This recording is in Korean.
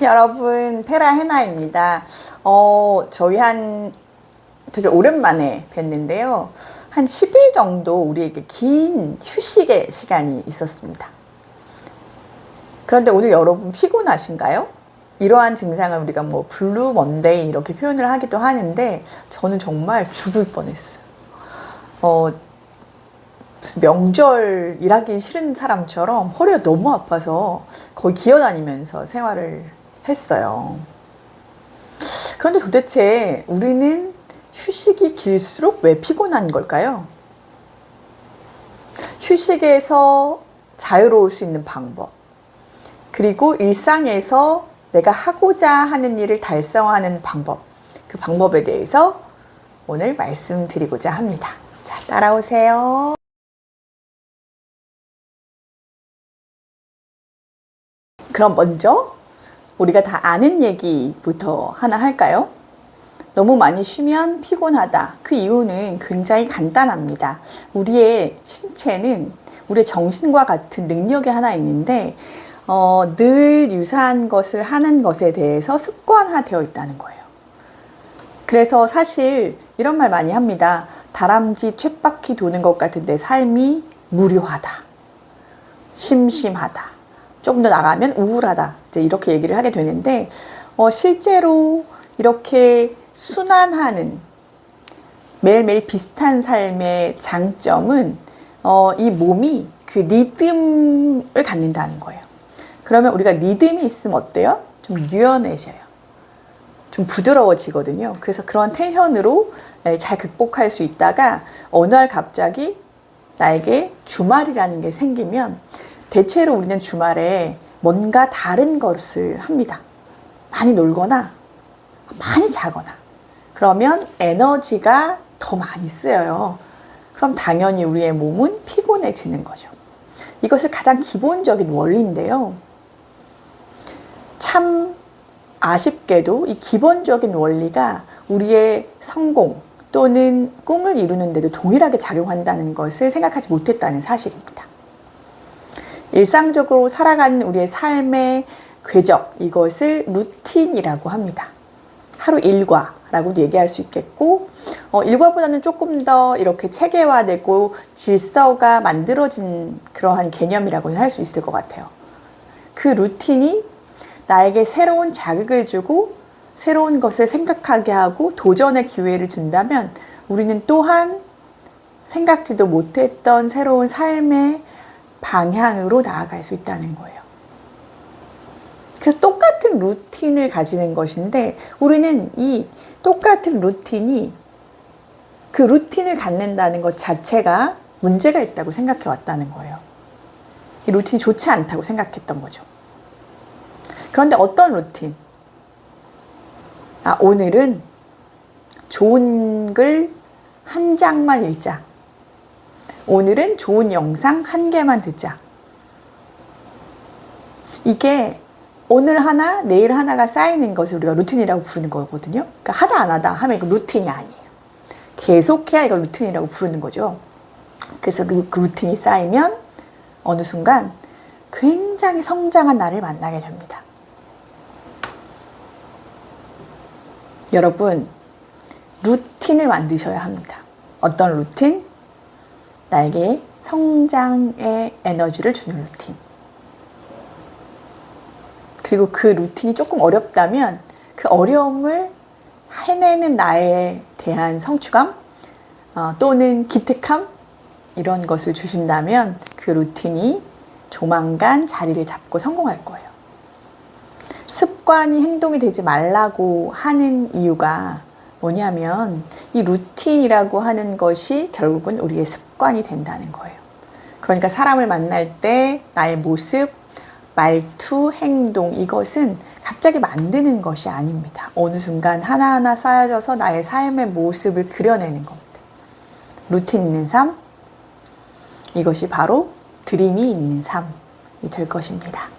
여러분 테라 헤나입니다. 어, 저희 한 되게 오랜만에 뵀는데요. 한 10일 정도 우리에게 긴 휴식의 시간이 있었습니다. 그런데 오늘 여러분 피곤하신가요? 이러한 증상을 우리가 뭐 블루 먼데이 이렇게 표현을 하기도 하는데 저는 정말 죽을 뻔했어요. 어, 명절 일하기 싫은 사람처럼 허리가 너무 아파서 거의 기어다니면서 생활을 했어요. 그런데 도대체 우리는 휴식이 길수록 왜 피곤한 걸까요? 휴식에서 자유로울 수 있는 방법, 그리고 일상에서 내가 하고자 하는 일을 달성하는 방법, 그 방법에 대해서 오늘 말씀드리고자 합니다. 자, 따라오세요. 그럼 먼저 우리가 다 아는 얘기부터 하나 할까요? 너무 많이 쉬면 피곤하다. 그 이유는 굉장히 간단합니다. 우리의 신체는 우리의 정신과 같은 능력이 하나 있는데, 어, 늘 유사한 것을 하는 것에 대해서 습관화되어 있다는 거예요. 그래서 사실 이런 말 많이 합니다. 다람쥐 쳇바퀴 도는 것 같은데 삶이 무료하다. 심심하다. 조금 더 나가면 우울하다. 이제 이렇게 얘기를 하게 되는데, 어, 실제로 이렇게 순환하는 매일매일 비슷한 삶의 장점은 어, 이 몸이 그 리듬을 갖는다는 거예요. 그러면 우리가 리듬이 있으면 어때요? 좀 유연해져요. 좀 부드러워지거든요. 그래서 그런 텐션으로 잘 극복할 수 있다가 어느 날 갑자기 나에게 주말이라는 게 생기면 대체로 우리는 주말에 뭔가 다른 것을 합니다. 많이 놀거나 많이 자거나 그러면 에너지가 더 많이 쓰여요. 그럼 당연히 우리의 몸은 피곤해지는 거죠. 이것을 가장 기본적인 원리인데요. 참 아쉽게도 이 기본적인 원리가 우리의 성공 또는 꿈을 이루는데도 동일하게 작용한다는 것을 생각하지 못했다는 사실입니다. 일상적으로 살아가는 우리의 삶의 궤적, 이것을 루틴이라고 합니다. 하루 일과라고도 얘기할 수 있겠고, 어, 일과보다는 조금 더 이렇게 체계화되고 질서가 만들어진 그러한 개념이라고는 할수 있을 것 같아요. 그 루틴이 나에게 새로운 자극을 주고 새로운 것을 생각하게 하고 도전의 기회를 준다면 우리는 또한 생각지도 못했던 새로운 삶의 방향으로 나아갈 수 있다는 거예요. 그래서 똑같은 루틴을 가지는 것인데 우리는 이 똑같은 루틴이 그 루틴을 갖는다는 것 자체가 문제가 있다고 생각해 왔다는 거예요. 이 루틴이 좋지 않다고 생각했던 거죠. 그런데 어떤 루틴? 아, 오늘은 좋은 글 한 장만 읽자. 오늘은 좋은 영상 한 개만 듣자. 이게 오늘 하나, 내일 하나가 쌓이는 것을 우리가 루틴이라고 부르는 거거든요. 그러니까 하다 안 하다 하면 이거 루틴이 아니에요. 계속해야 이걸 루틴이라고 부르는 거죠. 그래서 그, 그 루틴이 쌓이면 어느 순간 굉장히 성장한 나를 만나게 됩니다. 여러분, 루틴을 만드셔야 합니다. 어떤 루틴? 나에게 성장의 에너지를 주는 루틴. 그리고 그 루틴이 조금 어렵다면 그 어려움을 해내는 나에 대한 성취감 어, 또는 기특함 이런 것을 주신다면 그 루틴이 조만간 자리를 잡고 성공할 거예요. 습관이 행동이 되지 말라고 하는 이유가 뭐냐면 이 루틴이라고 하는 것이 결국은 우리의 습관이 된다는 거예요. 그러니까 사람을 만날 때 나의 모습, 말투, 행동 이것은 갑자기 만드는 것이 아닙니다. 어느 순간 하나하나 쌓여져서 나의 삶의 모습을 그려내는 겁니다. 루틴 있는 삶 이것이 바로 드림이 있는 삶이 될 것입니다.